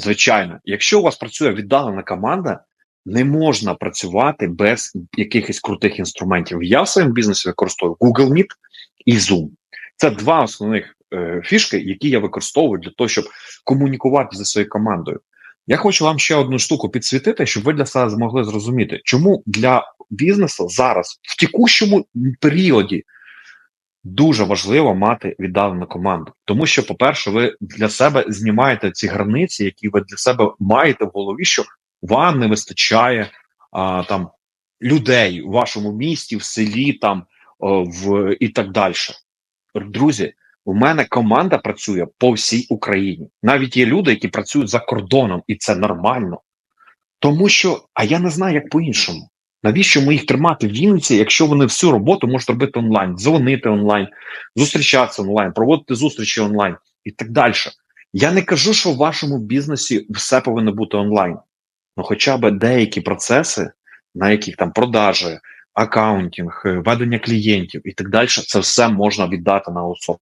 Звичайно, якщо у вас працює віддалена команда, не можна працювати без якихось крутих інструментів. Я в своєму бізнесі використовую Google Meet і Zoom. Це два основних е, фішки, які я використовую для того, щоб комунікувати зі своєю командою. Я хочу вам ще одну штуку підсвітити, щоб ви для себе змогли зрозуміти, чому для бізнесу зараз в текущому періоді дуже важливо мати віддалену команду. Тому що, по-перше, ви для себе знімаєте ці границі, які ви для себе маєте в голові, що вам не вистачає а, там людей у вашому місті, в селі там о, в і так далі. Друзі, у мене команда працює по всій Україні. Навіть є люди, які працюють за кордоном, і це нормально. Тому що, а я не знаю, як по-іншому. Навіщо ми їх тримати в Вінниці, якщо вони всю роботу можуть робити онлайн, дзвонити онлайн, зустрічатися онлайн, проводити зустрічі онлайн і так далі. Я не кажу, що в вашому бізнесі все повинно бути онлайн. Ну, хоча б деякі процеси, на яких там продажі, акаунтинг, ведення клієнтів і так далі, це все можна віддати на аутсорс.